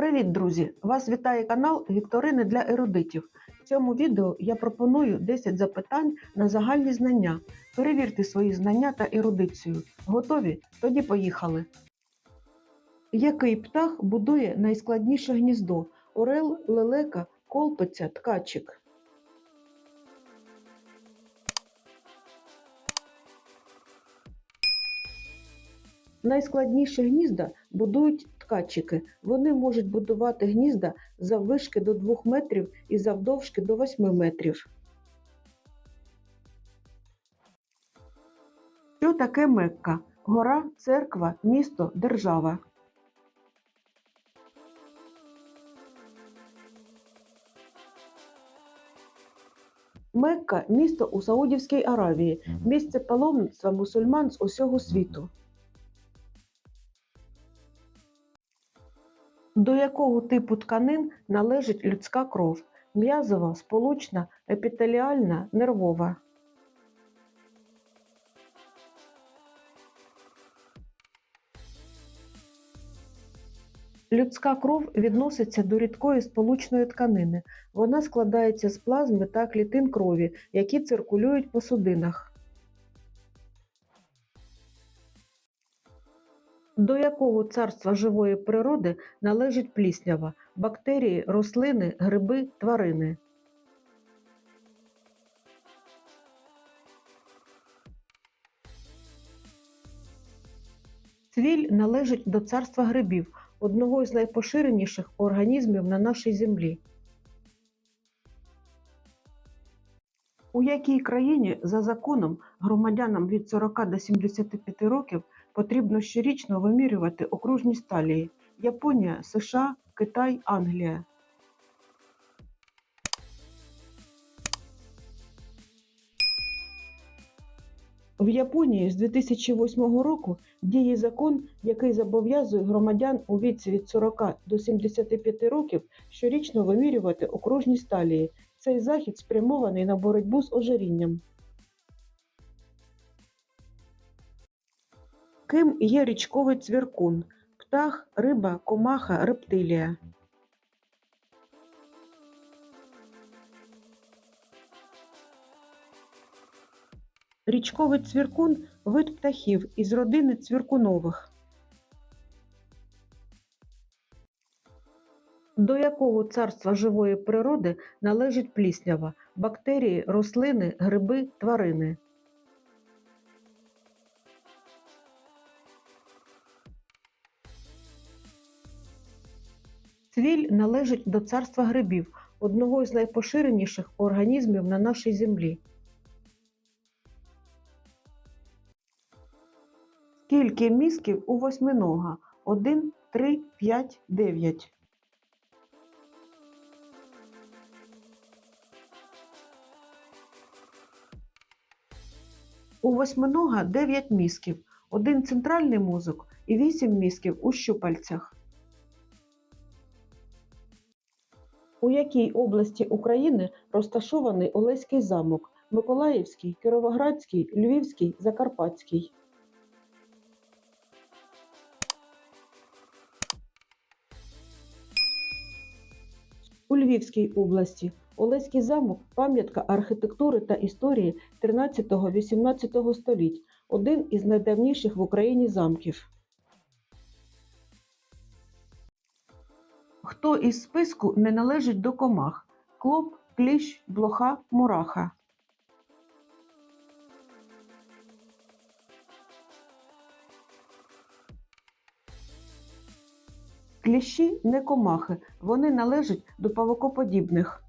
Привіт, друзі! Вас вітає канал Вікторини для ерудитів. В цьому відео я пропоную 10 запитань на загальні знання. Перевірте свої знання та ерудицію. Готові? Тоді поїхали. Який птах будує найскладніше гніздо? Орел, лелека, колпиця, ткачик. Найскладніші гнізда будують ткачики. Вони можуть будувати гнізда заввишки до 2 метрів і завдовжки до 8 метрів. Що таке Мекка? Гора, церква, місто, держава. Мекка місто у Саудівській Аравії, місце паломництва мусульман з усього світу. До якого типу тканин належить людська кров? М'язова, сполучна, епітеліальна, нервова. Людська кров відноситься до рідкої сполучної тканини. Вона складається з плазми та клітин крові, які циркулюють по судинах. До якого царства живої природи належить пліснява, бактерії, рослини, гриби, тварини? Цвіль належить до царства грибів, одного із найпоширеніших організмів на нашій землі. У якій країні за законом громадянам від 40 до 75 років потрібно щорічно вимірювати окружність талії Японія, США, Китай, Англія. В Японії з 2008 року діє закон, який зобов'язує громадян у віці від 40 до 75 років щорічно вимірювати окружність талії. Цей захід спрямований на боротьбу з ожирінням. Ким є річковий цвіркун? Птах, риба, комаха, рептилія. Річковий цвіркун вид птахів із родини цвіркунових. До якого царства живої природи належить пліснява, бактерії, рослини, гриби, тварини? Цвіль належить до царства грибів, одного із найпоширеніших організмів на нашій землі. Скільки мізків у восьминога? 1, 3, 5, 9. У восьминога 9 мізків, один центральний мозок і 8 мізків у щупальцях. У якій області України розташований Олеський замок? Миколаївський, Кіровоградський, Львівський, Закарпатський. У Львівській області Олеський замок пам'ятка архітектури та історії 13-18 століть, один із найдавніших в Україні замків. Хто із списку не належить до комах? Клоп, кліщ, блоха, мураха. Кліщі не комахи, вони належать до павукоподібних.